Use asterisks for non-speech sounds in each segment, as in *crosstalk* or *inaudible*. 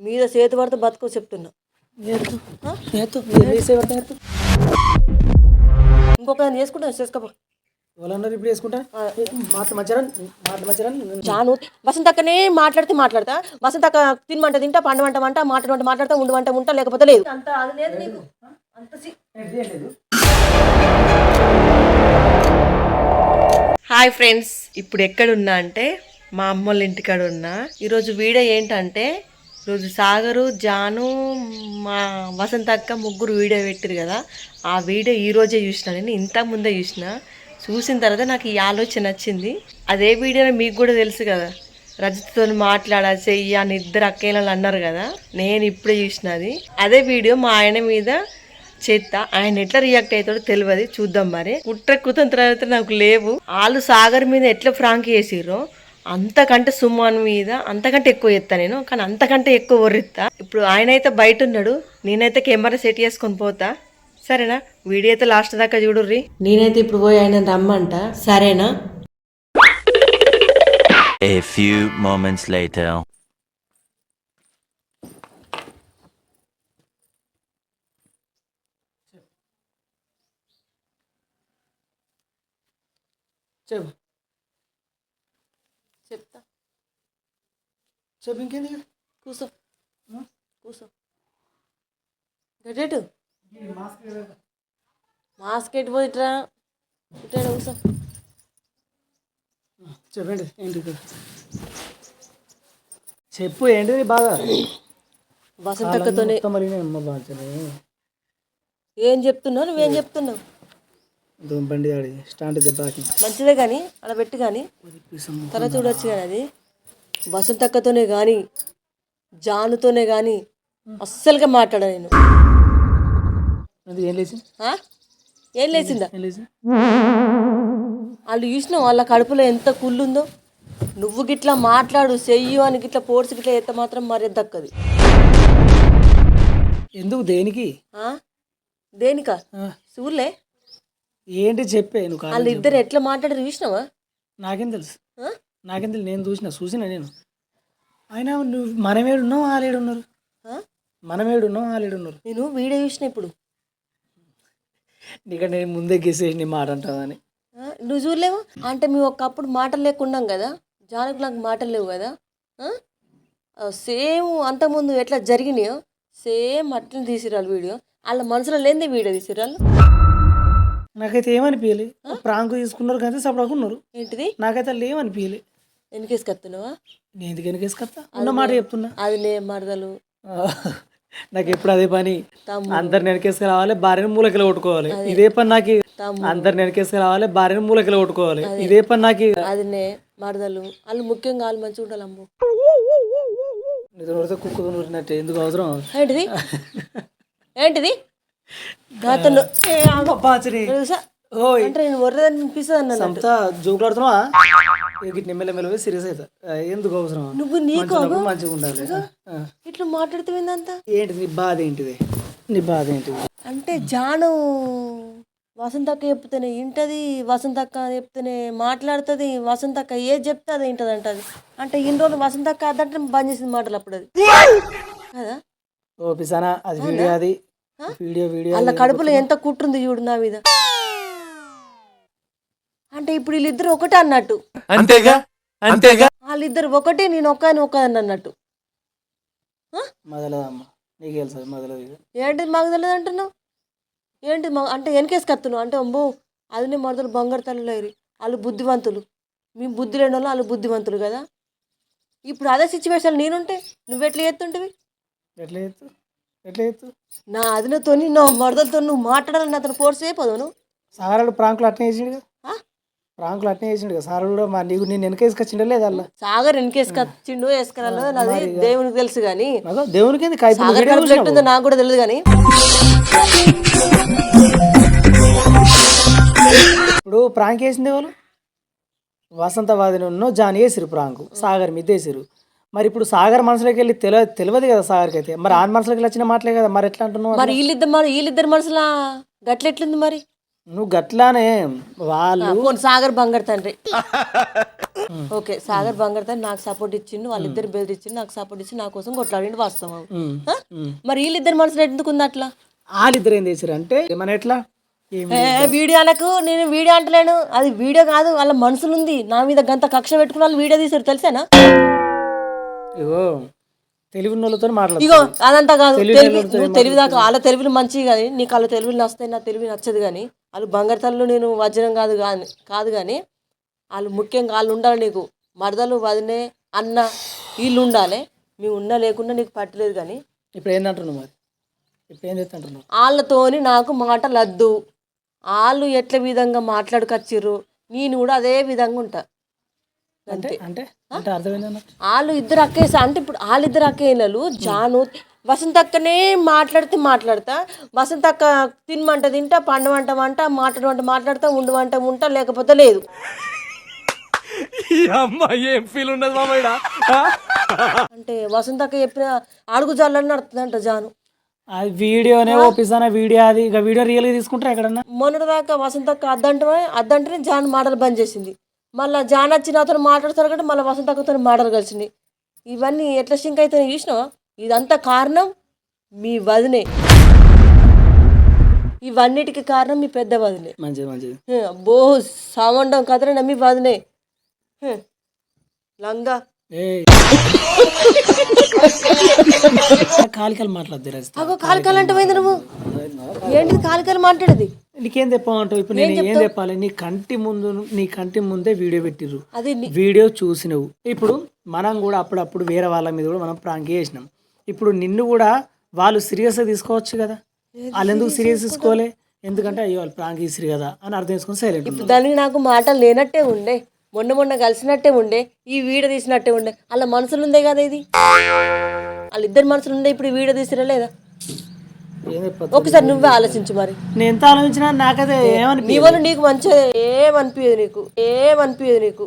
మీద చేతి పడితే బతుకో చెప్తున్నా. ఎత్తు ఆ? ఎత్తు వేసే పడతా ఎత్తు ఇంకొక చేసుకుంటా చేసుకోపో. వాళ్ళందరూ ఇప్పుడు వేసుకుంటా మాట మచ్చరన్ మాట మచ్చరన్ చాను వసంత అక్కనే మాట్లాడితే మాట్లాడతా. వసంత అక్క తినమంట తింటా పండమంట వంట మాట్లాడమంట మాట్లాడతా ఉండమంట ఉంటా లేకపోతే లేదు. అంత అది లేదు నీకు. అంత సి- హాయ్ ఫ్రెండ్స్ ఇప్పుడు ఎక్కడున్నా అంటే మా అమ్మోళ్ళ ఇంటికాడ ఉన్నా. ఈరోజు వీడియో ఏంటంటే రోజు సాగరు జాను మా వసంత అక్క ముగ్గురు వీడియో పెట్టారు కదా. ఆ వీడియో ఈరోజే చూసినా చూసిన నేను ఇంతకు ముందే చూసిన. చూసిన తర్వాత నాకు ఈ ఆలోచన వచ్చింది అదే వీడియో మీకు కూడా తెలుసు కదా. రజతతో మాట్లాడా చెయ్యి అని ఇద్దరు అక్కయ్యలు అన్నారు కదా. నేను ఇప్పుడే చూసినది అదే. వీడియో మా ఆయన మీద చేస్తా ఆయన ఎట్లా రియాక్ట్ అవుతాడో తెలియదు చూద్దాం మరి. కుట్ర కుతంత్రాలు నాకు లేవు. వాళ్ళు సాగర్ మీద ఎట్లా ఫ్రాంక్ చేసిర్రో అంతకంటే సుమాన్ మీద అంతకంటే ఎక్కువ ఎత్తా నేను కానీ అంతకంటే ఎక్కువ వర్రిత్తా ఇప్పుడు ఆయన అయితే బయట ఉన్నాడు నేనైతే కెమెరా సెట్ చేసుకొని పోతా. సరేనా? వీడియో అయితే లాస్ట్ దాకా చూడుర్రి. నేనైతే ఇప్పుడు పోయి ఆయన రమ్మంట. సరేనా? A few moments later. చెప్పు చెప్తా చెప్పు ఇంకేంది ఇక? కూసో. కూసో. గట్టేటు మాస్క్ ఎటు పోయిట్రా ఇట్లా కూసో. చెప్పండి ఏంటి? చెప్పు ఏంటిది బాగా వసంత అక్కతోనే మొత్తం మరి నేను అమ్మ బాగా ఏం చెప్తున్నావు? నువ్వేం చెప్తున్నావు? బండి ఆడి స్టాండ్ దెబ్బకి మంచిదే కానీ అలా పెట్టి కానీ తల చూడొచ్చు కానీ అది. వసంత అక్కతోనే కానీ జానుతోనే కానీ అస్సలుగా మాట్లాడా నేను. ఏం? ఏం లేచిందా? వాళ్ళు చూసినావు వాళ్ళ కడుపులో ఎంత కుళ్ళుందో నువ్వు గిట్లా మాట్లాడు చెయ్యు అని గిట్లా పోర్చి గిట్లా ఎత్త మాత్రం మరి దక్కది? ఎందుకు దేనికి? ఆ? దేనికా? ఆ, చూడలే ఏంటి చెప్పే నువ్వు వాళ్ళు ఇద్దరు ఎట్లా మాట్లాడారు చూసినావా? నాకేం తెలుసు. ఆ? నాకేం తెలుసు నేను చూసిన చూసిన నేను. అయినా నువ్వు మనమేడు ఉన్నావు ఆలేడు ఉన్నారు ఆ? మనమేడు ఉన్నావు ఆలేడు ఉన్నారు నేను వీడియో చూసిన ఇప్పుడు. నీకంటే నేను ముందే గెసేసి నీ మాట అంటావని? నువ్వు చూడలేవు? అంటే మేము ఒకప్పుడు మాటలు లేకున్నాం కదా? జానకు నాకు మాటలు లేవు కదా? సేమ్ అంతకుముందు ఎట్లా జరిగినాయో సేమ్ అట్లనే తీసిరాలు వీడియో. వాళ్ళ మనసులో లేనిదే వీడియో తీసిరాలు నాకైతే ఏమనిపించలే ప్రాంకు తీసుకున్నారు కానీ సపడకు ఉన్నారు ఏంటిది? నాకైతే అలా ఏమనిపించలే వెనకేసుకొస్తున్నావా? నేను ఎందుకు వెనకేసుకొస్తా? ఉన్న మాట చెప్తున్నా. అది లే మరదలు నాకు ఎప్పుడు అదే పని. అందరిని వెనకేసుకు రావాలి భార్యను మూలకిలో కొట్టుకోవాలి. ఇదే పని నాకు. అందరిని వెనకేసుకు రావాలి భార్యను మూలకిలో కొట్టుకోవాలి. ఇదే పని నాకు అదినే మరదలు వాళ్ళు ముఖ్యంగా వాళ్ళు మంచిగా ఉండాలి అమ్ము. నిద్ర పడితే కుక్క నూరినట్టు ఎందుకు అవసరం? ఏంటిది? ఏంటిది. ఓయ్. అంటే నేను వర్రదని అనిపిస్తుంది అన్న జోకులాడుతున్నావా? సీరియస్ అవుతా. ఎందుకు అవసరం? నువ్వు నీకు మంచిగా ఉండాలి. ఇట్లా మాట్లాడుతుంది ఏంటి నీ బాధ ఏంటిది? నీ బాధ ఏంటిది? అంటే జాను వసంతక్క చెప్తేనే వింటది వసంతక్క చెప్తేనే మాట్లాడుతుంది వసంతక్క ఏది చెప్తే అది వింటది అంటది. అంటే ఇన్ని రోజులు వసంతక్క అదంటే బంద్ చేసింది మాటలు అప్పుడు అది. కదా? ఓ పిసానా అది వీడియో అది. వీడియో వీడియో వాళ్ళ కడుపులో ఎంత కుట్రుంది చూడు నా మీద. అంటే ఇప్పుడు వీళ్ళిద్దరు ఒకటే అన్నట్టు. అంతేగా? అంతేగా? వాళ్ళిద్దరు ఒకటే నేను ఒక్క ఒక్కదని అన్నట్టు. ఆ? మొదలదమ్మ. నీకు తెలుసు మొదలది ఏంటిది మాకు తెలియదు అంటున్నావు? ఏంటిది మా అంటే వెనకేసుకొస్తున్నావు అంటే అమ్మో అదినే మరదలు బంగారు తల్లులేరు వాళ్ళు బుద్ధివంతులు మేము బుద్ధి లేని వాళ్ళు వాళ్ళు బుద్ధివంతులు కదా. ఇప్పుడు అదే సిచ్యువేషన్ నేనుంటే నువ్వెట్లా చేస్తుంటివి? ఎట్లా ఎత్తు ఎట్లా ఎత్తు నా అదినతో నా మరదలతో నువ్వు మాట్లాడాలని అతను ఫోర్స్ అయిపోదు నువ్వు. సారాడు ప్రాంకులు కదా. ఆ? ప్రాంకులు అట్నే చేసిండు కదా. సారాడు కూడా మా నీకు నేను వెనకేసుకొచ్చిండే లేదా అలా? సాగర్ వెనకేసుకొచ్చిండు వేసుకురాలో నాది దేవునికి తెలుసు కానీ. నాకు దేవునికి ఎట్టుందో నాకు కూడా తెలియదు కానీ. ఇప్పుడు ప్రాంక్ వేసింది వాళ్ళు వసంతవాదిని ఉన్నో జాన్ వేసిరు ప్రాంకు. సాగర్ మీద వేసిరు మరి ఇప్పుడు సాగర్ మనసులోకి వెళ్ళి తెలియ తెలియదు కదా సాగర్కి అయితే మరి ఆన్ మనసులోకి వెళ్ళి వచ్చిన మాటలే కదా. మరి ఎట్లా అంటున్నావు? మరి వీళ్ళిద్దరు మరి వీళ్ళిద్దరు మనసులా గట్లెట్లుంది మరి? నువ్వు గట్లానే వాళ్ళు పోనీ సాగర్ బంగారు తండ్రి. ఓకే సాగర్ బంగారు తండ్రి నాకు సపోర్ట్ ఇచ్చిండు వాళ్ళిద్దరు బెదిరి ఇచ్చిండు నాకు సపోర్ట్ ఇచ్చి నా కోసం కొట్లాడిండు వాస్తవం. ఆ? మరి వీళ్ళిద్దరు మనసులో ఎందుకు ఉంది అట్లా? వాళ్ళిద్దరు ఏం చేశారు అంటే మన ఎట్లా? ఏం ఏ, వీడియోలకు నేను వీడియో అంటలేను. అది వీడియో కాదు వాళ్ళ మనసులు ఉంది నా మీద గంత కక్ష పెట్టుకున్న వాళ్ళు వీడియో తీసారు తెలిసేనా? ఇగో తెలివి ఉన్న వాళ్ళతో మాట్లాడు ఇగో అదంతా కాదు తెలివి నువ్వు తెలివి దాకా వాళ్ళ తెలివిలు మంచివి కానీ నీకు వాళ్ళ తెలివిలు నస్తాయి నా తెలివి నచ్చదు కానీ. వాళ్ళు బంగారు తల్లు నేను వజ్రం కాదు కానీ కాదు కానీ వాళ్ళు ముఖ్యంగా వాళ్ళు ఉండాలి నీకు. మరదలు వదినే అన్న వీళ్ళు ఉండాలి. మేము ఉన్నా లేకుండా నీకు పట్టలేదు కానీ ఇప్పుడు ఏందంటున్నావు మరి? ఇప్పుడు ఏం చేస్తుంటున్నావు? వాళ్ళతోని నాకు మాటలు వద్దు వాళ్ళు ఎట్ల విధంగా మాట్లాడుకొచ్చిర్రు? నేను కూడా అదే విధంగా ఉంటా. అంటే అంటే అంటే అర్థమైందన్న వాళ్ళు ఇద్దరు అక్కేసా అంటే ఇప్పుడు వాళ్ళిద్దరు అక్కేళ్ళు జాను వసంత అక్కనే మాట్లాడితే మాట్లాడతా. వసంత అక్క తినమంట తింటా పండమంట వంట మాట్లాడమంట మాట్లాడతా ఉండమంట ఉంటా లేకపోతే లేదు. అంటే వసంత అక్క చెప్పిన అడుగు జల్లని నడుతుందంట జాను. అది వీడియోనే ఓపిస్తానా? వీడియో అది ఇక వీడియో రియల్గా తీసుకుంటారా ఎక్కడన్నా? మొన్నటిదాకా వసంత అక్క అద్దంటే అద్దంటేనే జాన్ మాటలు బంద్ చేసింది. మళ్ళీ జాన్ వచ్చి నాతో మాట్లాడతారు కంటే మళ్ళీ వసంత అక్కతో మాటలు కలిసింది. ఇవన్నీ ఎట్లా సింక్ అయితే చూసినావా? ఇదంతా కారణం మీ వదినే. ఇవన్నిటికి కారణం మీ పెద్ద వదినే. మంచిది మంచిది. బో సామండం కదరే మీ వదినే. లంగా. కాలికలు మాట్లాడద్దు రజిత. అగో కాలికాలు అంటే పోయింది నువ్వు. ఏంటిది కాలికాలు మాట్లాడేది? నీకేం తెప్పమంటావు ఇప్పుడు నేను ఏం చెప్పాలి నీ కంటి ముందు నీ కంటి ముందే వీడియో పెట్టిర్రు. వీడియో చూసినవు. ఇప్పుడు మనం కూడా అప్పుడప్పుడు వేరే వాళ్ళ మీద కూడా మనం ప్రాంక్ చేసినాం. ఇప్పుడు నిన్ను కూడా వాళ్ళు సీరియస్గా తీసుకోవచ్చు కదా. వాళ్ళు ఎందుకు సీరియస్ తీసుకోలే? ఎందుకంటే అయ్యో వాళ్ళు ప్రాంక్ చేసిరు కదా అని అర్థం చేసుకొని సైలెంట్ దానికి నాకు మాటలు లేనట్టే ఉండే. మొన్న మొన్న కలిసినట్టే ఉండే. ఈ వీడియో తీసినట్టే ఉండే. వాళ్ళ మనసులు ఉందే కదా ఇది. వాళ్ళిద్దరు మనసులు ఉండే ఇప్పుడు ఈ వీడియో తీసిరా లేదా. ఒకసారి నువ్వే ఆలోచించు మరి. నేను ఎంత ఆలోచించినా నాకైతే ఏమని నీ వల్ల నీకు మంచిగా ఏమనిపించదు నీకు? ఏమనిపించదు నీకు?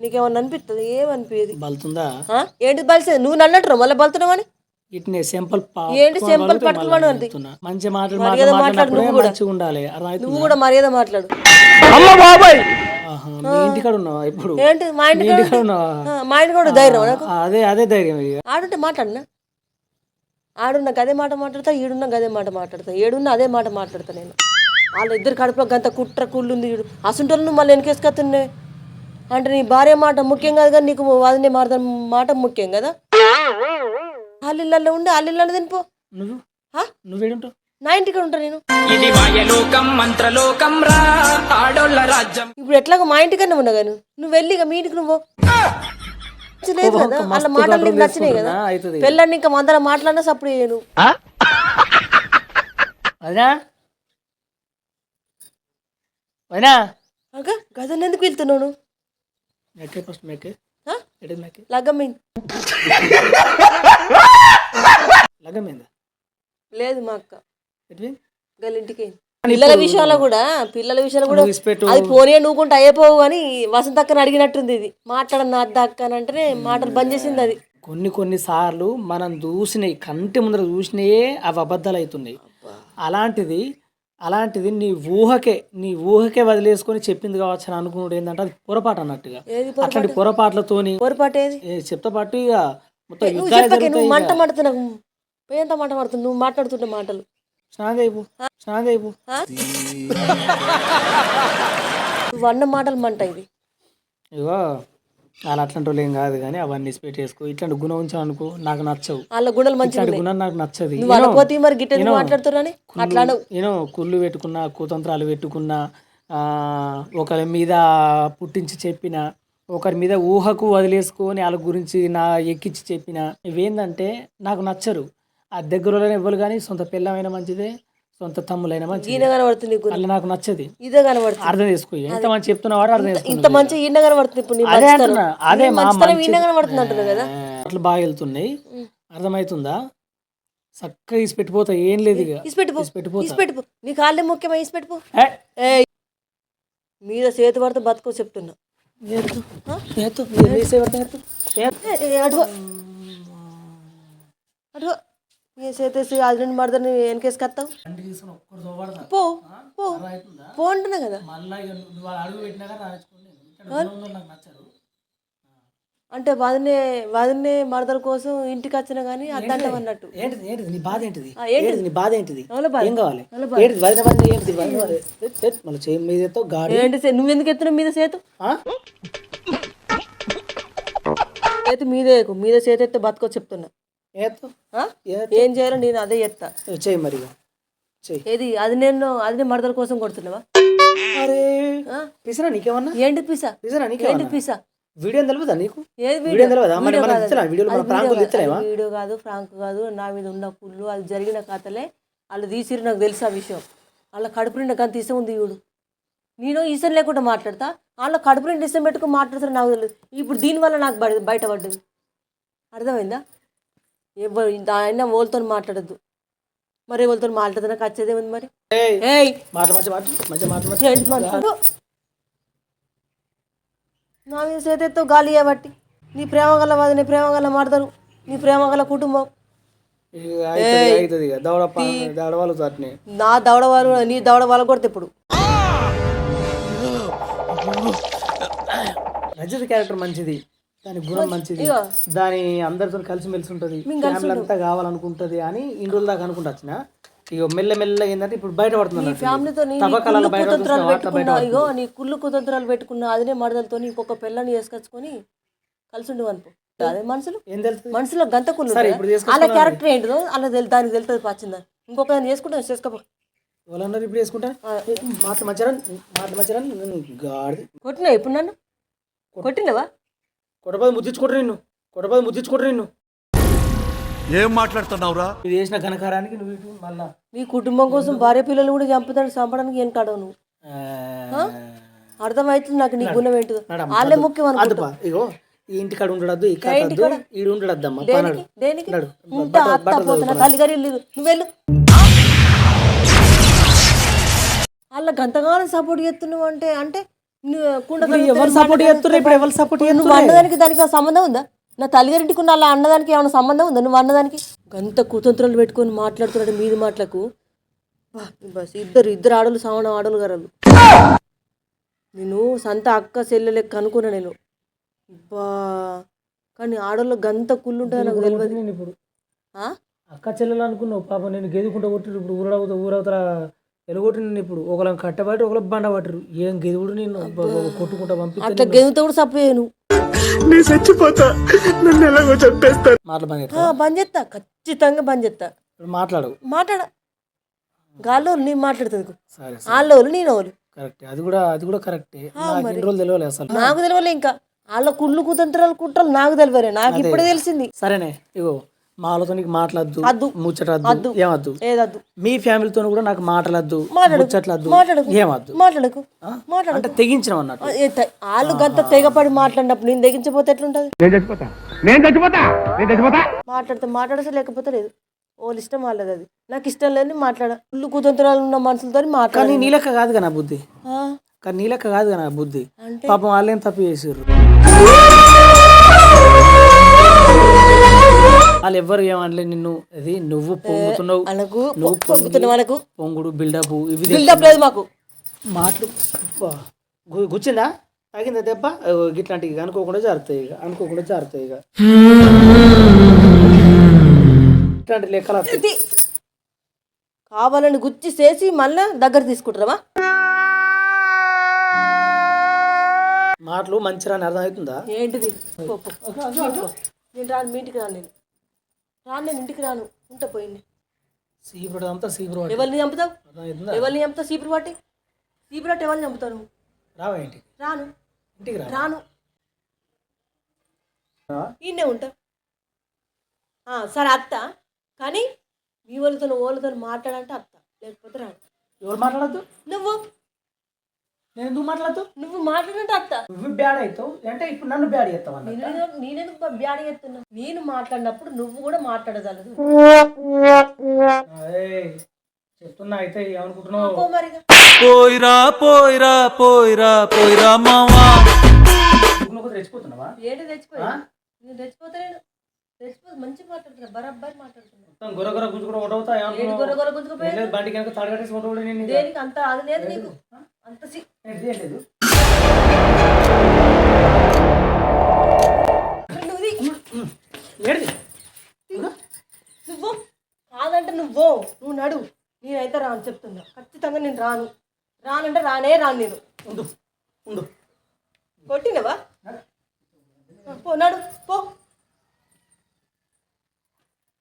నీకేమన్నా అనిపిస్తుంది ఏమనిపించదు బలుతుందా? ఆ? ఏంటి బలిసేది? నువ్వు నన్నట్టు మళ్ళీ బలుతున్నావు అని ఇట్నే సింపుల్ ఏంటి simple పట్టుకోమని అంది? మంచి మాటలు మాట్లాడు నువ్వు కూడా. ఉండాలి? నువ్వు కూడా మర్యాద మాట్లాడు. ఆహా, మీ ఇంటికాడ ఉన్నావా ఇప్పుడు ఏంటి? మా ఇంటి మీ ఇంటికాడ ఉన్నావా? ఆ, మా ఇంటి కూడా ధైర్యం నాకు ఆ, అదే అదే ధైర్యం ఇక. ఆడుంటే మాట్లాడినా? ఆడున్న గదే మాట మాట్లాడతా ఈడున్న గదే మాట మాట్లాడతా. ఏడున్న అదే మాట మాట్లాడతా నేను. వాళ్ళ ఇద్దరు కడుపులో గంత కుట్ర కుళ్ళు ఉంది ఈడు అసంటోళ్ళు నువ్వు మళ్ళీ వెనకేసుకొస్తుండే అంటే నీ భార్య మాట ముఖ్యం కాదు కానీ నీకు వదిలే మాట మాట ముఖ్యం కదా? ఆళ్ళిళ్ళల్లో ఉండి ఆళ్ళిళ్ళలో తినిపో నువ్వు? నువ్వేడుంటావు? నా ఇంటికి ఉంటా నేను. ఇది మాయలోకం మంత్రలోకం రా ఆడోళ్ళ రాజ్యం. ఇప్పుడు ఎట్లాగో మా ఇంటికన్నా ఉన్నా కానీ నువ్వు వెళ్ళి ఇక మీ ఇంటికి నువ్వు లేదు కదా? వాళ్ళ మాటలు నీకు నచ్చినాయి కదా? పెళ్ళని ఇంకా. మందర మాట్లాడినా సప్పుడు చేయను. అదా అయినా అగా గదని ఎందుకు వెళ్తున్నావు నువ్వు? మెక్కే ఫస్ట్ మెక్కే ఆ? ఎడే మెక్కే లగ్గమ్మ లగ్గమైందా లేదు మా అక్క. ఎట్వి గల్లింటికి. పిల్లల విషయంలో కూడా పిల్లల విషయంలో కూడా. అది పోనీ నువ్వుకుంటే అయిపోవు కానీ వసంత అక్కని అడిగినట్టుంది ఇది. మాట్లాడన్న అద్ద అక్క అని అంటేనే మాటలు బంద్ చేసింది అది. కొన్ని కొన్ని సార్లు మనం చూసినవి కంటి ముందర చూసినయే అవి అబద్ధాలు అవుతున్నాయి. అలాంటిది అలాంటిది నీ ఊహకే నీ ఊహకే వదిలేసుకొని చెప్పింది కావచ్చు అని అనుకున్నాడు ఏంటంటే అది పొరపాటు అన్నట్టుగా. అట్లాంటి పొరపాట్లతోని పొరపాటు చెప్తా పాటు ఇక మొత్తం నువ్వు మంట. మడుతున్నావు పోయేంత మంట పడుతుంది నువ్వు మాట్లాడుతుంటే మాటలు. స్నానం చేయపు స్నానం? *laughs* నువ్వు అన్న మాటలు మంట ఇది. ఇగో వాళ్ళు అట్లాంటి వాళ్ళు ఏం కాదు కానీ అవన్నీ స్పెట్ చేసుకో. ఇట్లాంటి గుణం ఉంచావు అనుకో నాకు నచ్చవు. వాళ్ళ గుణాలు ఇట్లాంటి ఉన్నాయి గుణం నాకు నచ్చది. మరి గిట్ట అట్లా నేను కుళ్ళు పెట్టుకున్నా కుతంత్రాలు పెట్టుకున్నా ఒకరి మీద పుట్టించి చెప్పిన ఒకరి మీద ఊహకు వదిలేసుకొని వాళ్ళ గురించి నా ఎక్కించి చెప్పిన ఇవేందంటే నాకు నచ్చరు. ఆ దగ్గరలో ఇవ్వరు కానీ సొంత పిల్లమైనా మంచిదే. సొంత తమ్ములైనా ఈయన కనబడుతుంది నీకు. అలా నాకు నచ్చది. ఇదే కనబడుతుంది. అర్థం చేసుకో ఎంత మంచి చెప్తున్నావారో అర్థం చేసుకో ఇంత మంచి ఈయన కనబడుతుంది ఇప్పుడు నీ అదే మంచితనం. అంటున్నా అదే నీ మా మంచితనం మంచి- ఈయన కనబడుతుంది అంటున్నావు కదా. అట్లా బాగా వెళ్తున్నాయి. అర్థమవుతుందా? చక్కగా తీసి పెట్టిపోతా ఏం లేదు ఇక. ఇసి పెట్టుపో తీసి పెట్టిపోతా. ఇసి పెట్టుపో. నీ కాళ్ళే ముఖ్యమా ఇసి పెట్టుపో. ఏ. మీద చేతి పడితే బతుకో చెప్తున్నా. ఎత్తు, ఎత్తు, మీరు వేసే వరకు ఎత్తు. ఎత్తు. ఏ, ఏ, అడుగు అడుగు మరదని పో పో. అంటున్నా కదా. అంటే వదినే వదినే మరదల కోసం ఇంటికి వచ్చినా కానీ అద్దంటాం అన్నట్టు. ఏంటిది? ఏంటిది? నీ బాధ ఏంటిది? ఏంటిది? నీ బాధ ఏంటిది? ఏం కావాలి? ఏంటిది? వదిన వదిన ఏంటిది? వదిన వదిన. ఎత్, ఎత్, మళ్ళీ చేయి మీదతో గాడి. ఏంటి నువ్వు ఎందుకు ఎత్తున్నావు మీద సేతు ఆ? చేతి మీదే. మీద చేతి ఎత్తే బతుకో చెప్తున్నా. ఏం చేయాలో నేను అదే చెప్తా చేయి మరి ఏది? అది నేను అది మరదల కోసం కొడుతున్నావా? అరే? పిసరా నీకేమన్నా? ఏంటి పిసా? పిసరా పిసా? వీడియో నీకు? వీడియో తెలియదా? మరి కాదు. వీడియోలు మన ప్రాంకులు వీడియో ఫ్రాంక్ కాదు. నా మీద ఉన్న కుళ్ళు అది జరిగిన కథలే. వాళ్ళు తీసిరు నాకు తెలుసు ఆ విషయం. వాళ్ళ కడుపు నిండా గంత ఇష్టం ఉంది ఈవిడు నేను ఇష్టం లేకుండా మాట్లాడతా. వాళ్ళ కడుపు నిండా ఇష్టం పెట్టుకుని మాట్లాడతారు నాకు తెలియదు ఇప్పుడు దీనివల్ల నాకు బయ బయటపడ్డది అర్థమైందా? ఎవరు ఆయన ఓళ్ళతో మాట్లాడద్దు. మరి ఎవరితో మాట్లాడితే నాకు వచ్చేదే ఉంది మరి? నా మీద చేతితో గాలి చేయబట్టి నీ ప్రేమ గల వాది నీ ప్రేమ గల మాడతారు నీ ప్రేమ గల కుటుంబం. నా దవడ వాళ్ళు నీ దవడ వాళ్ళ కొడితే ఇప్పుడు రజత క్యారెక్టర్ మంచిది. దాని గుణం మంచిది. దాని అందరితో కలిసి మెలిసి ఉంటుంది ఫ్యామిలీ అంతా కావాలనుకుంటది అని ఇన్ని రోజులు దాకా అనుకుంటా వచ్చిన. ఇక మెల్ల మెల్ల ఏంటంటే ఇప్పుడు బయట పడుతుంది ఫ్యామిలీతో నీ తవ్వకాలలో కుళ్ళు బయట కుతంత్రాలు చూస్తున్నావా? అట్లా బయట పెట్టుకున్నా ఇగో నీ కుళ్ళు కుతంత్రాలు పెట్టుకున్నా అదినే మడదలతో ఇంకొక పిల్లని వేసుకొచ్చుకొని కలిసి ఉండు అనుకో. అదే మనుషులు మనుషులో గంత కుళ్ళు. వాళ్ళ క్యారెక్టర్ ఏంటిదో అలా దానికి తెలుస్తుంది పచ్చిందా ఇంకొక దాన్ని చేసుకుంటా చేసుకోపో. ఇప్పుడు మాట మచ్చరన్ మాట కొట్టినా ఇప్పుడు నన్ను? కొట్టినవా కొట్టపది ముద్దించుకుంటారు నిన్ను. కొట్టపది ముద్దించుకుంటారు నిన్ను. ఏం మాట్లాడుతున్నావురా? ఇది చేసిన ఘనకారానికి నువ్వు ఇటు మళ్ళా. నీ కుటుంబం కోసం భార్య పిల్లలు కూడా చంపుతాడు చంపడానికి ఏం కాడవు నువ్వు? ఆ, అర్థమవుతుంది నాకు నీ గుణం ఏంటిదో? నడమ్మ, వాళ్ళే ముఖ్యం అనుకుంటా బా, ఇగో ఈ ఇంటికాడ ఉండడద్దు ఇక్కడ వద్దు ఈడు ఉండడద్దమ్మా దేనికి? దేనికి? నడు. ఉంటా బట్టలు- అత్త బట్టలు పోతున్నా తల్లిగారి లేదు నువ్వు వెళ్ళు. వాళ్ళ గంతగానం సపోర్ట్ చేస్తున్నావు అంటే అంటే నువ్వు కుండ ఎవరు సపోర్ట్ చేస్తున్నారు? ఇప్పుడు ఎవరు సపోర్ట్ నువ్వు అన్నదానికి దానికి సంబంధం ఉందా? నా తల్లిగారింటికి ఉన్న వాళ్ళ అన్నదానికి ఏమైనా సంబంధం ఉందా? నువ్వు అన్నదానికి? గంత కుతంత్రాలు పెట్టుకొని మాట్లాడుతున్నాడు మీది మాటలకు బస్ ఇద్దరు ఇద్దరు ఆడలు సమాన ఆడలు గారు నేను సంత అక్క చెల్లె లెక్క అనుకున్నా నేను. బా కానీ ఆడల్లో గంత కుళ్ళు ఉంటుందో నాకు తెలియదు నేను ఇప్పుడు ఆ? అక్క చెల్లెలు అనుకున్నావు. పాప నేను గెదుకుంటా కొట్టిరు ఇప్పుడు ఊరవుతా ఊరవుతా ఎలుగొట్టి నేను ఇప్పుడు ఒకళ్ళని కట్టబట్టి ఒకళ్ళ బండ పట్టరు ఏం గెదుగుడు నేను కొట్టుకుంటా పంపిస్తే అట్లా గెంతుతో కూడా సపోయాను మాటలు బంద్ చేస్తా. బంద్ చేస్తా ఖచ్చితంగా బంద్ చేస్తా ఇప్పుడు మాట్లాడు. మాట్లాడ. గాల్లో నేను మాట్లాడుతుంది సరే వాళ్ళోళ్ళు నేను వాళ్ళు కరెక్ట్. అది కూడా అది కూడా కరెక్టే. నాకు ఎన్ని రోజులు తెలియలేదు అసలు. నాకు తెలియలే ఇంకా. వాళ్ళ కుళ్ళు కుతంత్రాలు కుట్రలు నాకు తెలియరే నాకు ఇప్పుడే తెలిసింది. సరేనే ఇగో. మాలతో నీకు మాట్లాడద్దు అద్దు. ముచ్చటద్దు. ఏమద్దు? ఏదద్దు? మీ ఫ్యామిలీతో కూడా నాకు మాట్లాడద్దు మాట్లాడకు. ముచ్చట్లద్దు మాట్లాడకు. ఏమద్దు? మాట్లాడకు. ఆ? మాట్లాడకు. అంటే తెగించినాం అన్నట్టు. వాళ్ళు గంత తెగపడి మాట్లాడినప్పుడు నేను తెగించపోతే ఎట్లుంటది? మాట్లాడితే మాట్లాడచ్చు లేకపోతే లేదు. వాళ్ళ ఇష్టం వాళ్ళది అది. నాకు ఇష్టం లేని మాట్లాడ కుళ్ళు కుతంత్రాలు ఉన్న మనుషులతో కానీ మాట్లాడాలి నీ లెక్క కాదు కదా బుద్ధి. కానీ నీ లెక్క కాదు కదా బుద్ధి. పాపం వాళ్ళేం తప్పు చేసారు వాళ్ళు ఎవ్వరు ఏమనలే నిన్ను. అది నువ్వు పొంగుతున్నావు. నువ్వు పొంగుతున్న వాళ్ళకు. పొంగుడు బిల్డప్ ఇవి బిల్డప్ లేదు మాకు. మాటలు గుచ్చిందా? తాగిందా దెబ్బ? ఓ, గిట్లాంటివి అనుకోకుండా జారుతాయి ఇక. అనుకోకుండా జారుతాయి ఇక. ఇట్లాంటి లెక్కలు కావాలని గుచ్చి చేసి మళ్ళా దగ్గర తీసుకుంటారా మాటలు మంచిరా అని అర్థమవుతుందా? ఏంటిది? పో, పో. రాను నేను ఇంటికి రాను. ఉంటా పోయింది. సీపుడు అంతా సీపురు. ఎవరిని చంపుతావు? ఎవరిని చంపుతావు సీపురు పట్టి సీపురు పట్టి ఎవరిని చంపుతావు నువ్వు రావా ఇంటికి? రాను. ఇంటికి రా రాను. ఈయనే ఉంటా. సరే అత్త. కానీ మీ వాళ్ళతో వాళ్ళతో మాట్లాడంటే అత్త. లేకపోతే రాను. ఎవరు మాట్లాడద్దు? నువ్వు? నేను ఎందుకు మాట్లాడద్దు నువ్వు మాట్లాడంటే అత్త. నువ్వు బ్యాడ్ అవుతావు అంటే ఇప్పుడు నన్ను బ్యాడ్ చేస్తావు నేనెందుకు బ్యాడ్ చేస్తున్నా నేను మాట్లాడినప్పుడు నువ్వు కూడా మాట్లాడగలదు. ఏయ్, చెప్తున్నా అయితే ఏమనుకుంటున్నావు? పోయిరా పోయిరా పోయిరా పోయిరా మావా. నువ్వు తెచ్చిపోతున్నావా ఏంటి తెచ్చిపోయా నేను తెచ్చిపోతలేను తెచ్చిపో మంచిగా మాట్లాడుతున్నా బరాబర్ మాట్లాడుతున్నా. మొత్తం గొర్ర గొర్ర గుంజుకుంటూ ఉండవుతా గొర్ర గొర్ర బండి కనుక తడగట్టేసి ఉండవు. దేనికి అంత అది లేదు నీకు అంత నువ్వు కాదంటే నువ్వు. నువ్వు నడు. నేనైతే రాను చెప్తున్నా. ఖచ్చితంగా నేను రాను. రానంటే రానే రాను నేను. ఉండు. ఉండు. కొట్టినవా? పో నడు. పో.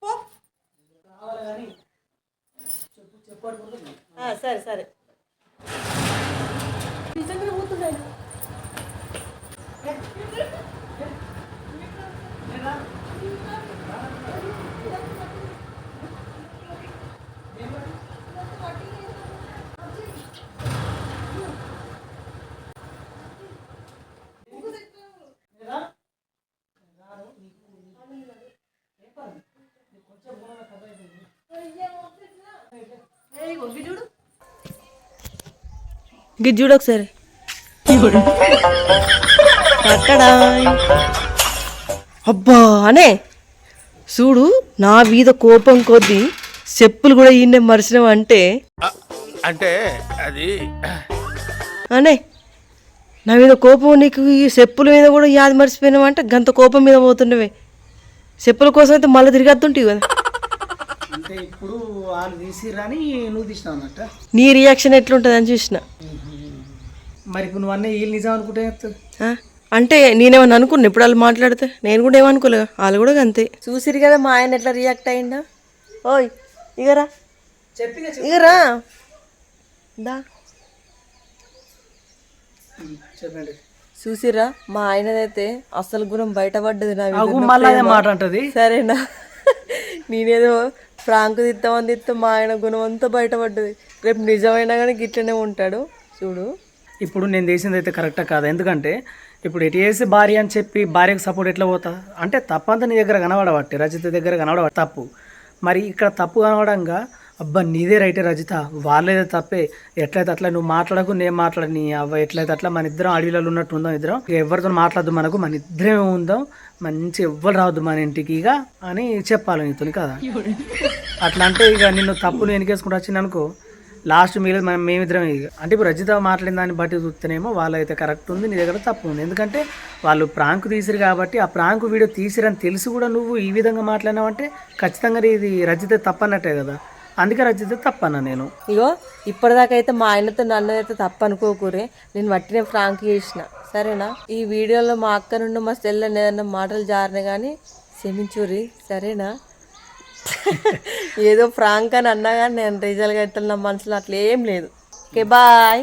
పో. సరే సరే. నిజంగానే పోతున్నాడు గిది చూడు ఒకసారి అక్కడా అబ్బా అనే. చూడు నా మీద కోపం కొద్దీ చెప్పులు కూడా ఈయన మరిచినావు అంటే. అంటే అది. అనే నా మీద కోపం నీకు ఈ చెప్పుల మీద కూడా యాది మర్చిపోయినావు అంటే గంత కోపం మీద పోతుండవే. చెప్పుల కోసం అయితే మళ్ళీ తిరిగేస్తుంటావు కదా. అంటే ఇప్పుడు వాళ్ళు తీసిరని నువ్వు తీసినావు అన్నట్ట? నీ రియాక్షన్ ఎట్లుంటుంది అని చూసిన. మరి నువ్వు అన్నీ వీళ్ళు నిజం అనుకుంటే? అంటే నేనేమన్నా అనుకున్నా? ఇప్పుడు వాళ్ళు మాట్లాడితే? నేను కూడా ఏమనుకోలే వాళ్ళు కూడా అంతే. చూసిరు కదా మా ఆయన ఎట్లా రియాక్ట్ అయిందా? ఓయ్ ఇగరా. ఇగరా. దా. చెప్పండి. చూసిరా? మా ఆయనదైతే అసలు గుణం బయటపడ్డది నా. మాట అంటది. సరేనా? నేనేదో ఫ్రాంక్ తిత్తామని తిత్తా మా ఆయన గుణం అంతా బయటపడ్డది. రేపు నిజమైనా కానీ గిట్లనే ఉంటాడు. చూడు. ఇప్పుడు నేను చేసింది అయితే కరెక్టా కాదా? ఎందుకంటే ఇప్పుడు ఎటు చేసి భార్య అని చెప్పి భార్యకు సపోర్ట్ ఎట్లా పోతా? అంటే తప్పంతా నీ దగ్గర కనబడబట్టి రజిత దగ్గర కనబడబట్టి తప్పు. మరి ఇక్కడ తప్పు కనబడంగా అబ్బా నీదే రైటే రజిత. వాళ్ళేదే తప్పే. ఎట్లయితే అట్లా నువ్వు మాట్లాడకు నేను మాట్లాడు నీ అవ్వ ఎట్లయితే అట్లా మన ఇద్దరం అడవిలలో ఉన్నట్టు ఉందాం ఇద్దరం. ఎవరితో మాట్లాడదు మనకు మన ఇద్దరమే ఉందాం. మంచి ఎవ్వరు రావద్దు మన ఇంటికి ఇక అని చెప్పాలి నీతో కదా? అట్లా అంటే ఇక నిన్ను తప్పు నేను ఎనికేసుకుంటూ వచ్చింది అనుకో లాస్ట్ మీరు మనం మేమిద్దరం అంటే ఇప్పుడు రజిత మాట్లాడిన దాన్ని బట్టి చూస్తేనేమో వాళ్ళైతే కరెక్ట్ ఉంది నీ దగ్గర తప్పు ఉంది. ఎందుకంటే వాళ్ళు ప్రాంక్ తీసిరు కాబట్టి ఆ ప్రాంక్ వీడియో తీసిరని తెలిసి కూడా నువ్వు ఈ విధంగా మాట్లాడినావంటే ఖచ్చితంగా ఇది రజిత తప్పన్నట్టే కదా. అందుకే రజిత తప్పన్నా నేను. ఇగో ఇప్పటిదాకా అయితే మా ఆయనతో నన్ను అయితే తప్పనుకోకూరే నేను వట్టినే ఫ్రాంక్ చేసిన. సరేనా? ఈ వీడియోలో మా అక్క నుండి మా సెల్లని ఏదన్నా మాటలు జారిన కానీ క్షమించురి సరేనా? ఏదో ఫ్రాంక్ అని అన్నా కానీ నేను రీజల్గా అయితే నా మనసులో అట్లా ఏం లేదు. Okay bye